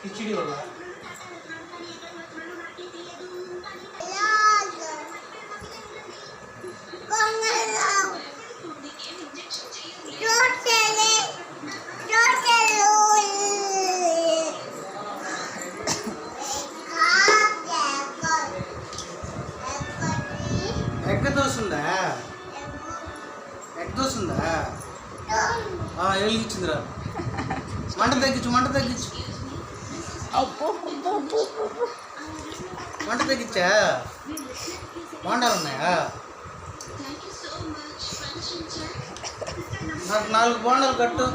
కిచిడి వల్ల ఎగ్ దోశ ఉందా ఎగ్ దోశ ఉందా ఆ, వెలిగించిందిరా మంట తగ్గించు మంట తగ్గించు అబ్బో అబ్బో అబ్బో అబ్బో. మంట తగ్గించా బోండాలు ఉన్నాయా నాకు నాలుగు బోండాలు కట్టు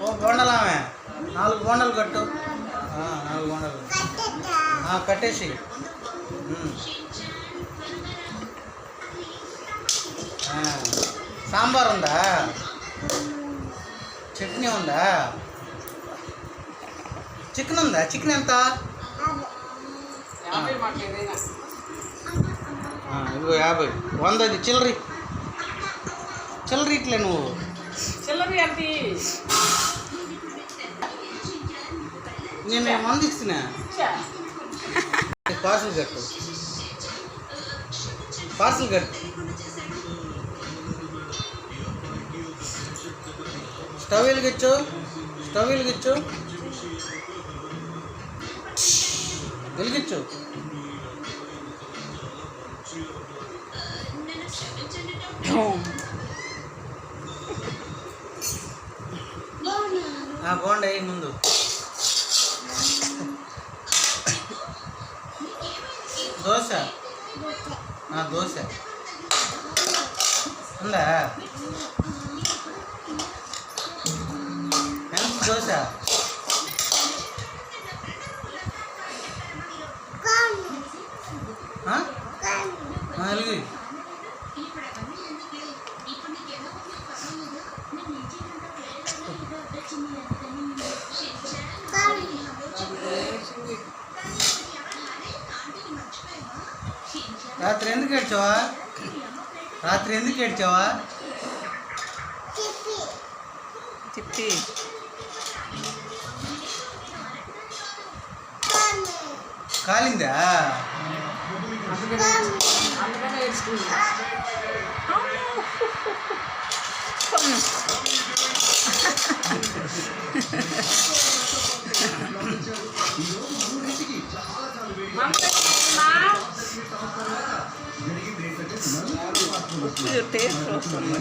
ఓ బోండాలామే నాలుగు బోండాలు కట్టు ఆ, నాలుగు బోండాలు ఆ, కట్టేసి ఉమ్. ఆ, సాంబార్ ఉందా చట్నీ ఉందా? చికెన్ ఉందా? చికెన్ ఎంత? ఇదిగో యాభై. వందది చిల్లరి. చిల్లరి ఇట్లే నువ్వు. చిల్లర నేను మంది ఇస్తున్నా. పార్సల్ కట్టు. పార్సల్ కట్టు. స్టవ్ వెలిగించు స్టవ్ వెలిగించు వెలిగించు ఆ, బాగుండే ముందు. దోశ? ఆ, దోశ. ఉందా? దోశ రాత్రి ఎందుకు ఏడ్చావా? రాత్రి ఎందుకు ఏడ్చావా? తిప్పి. కాలిందా? అందుకనే ఏడ్చుకుంది ఉప్పు టేస్ట్ వస్తుంది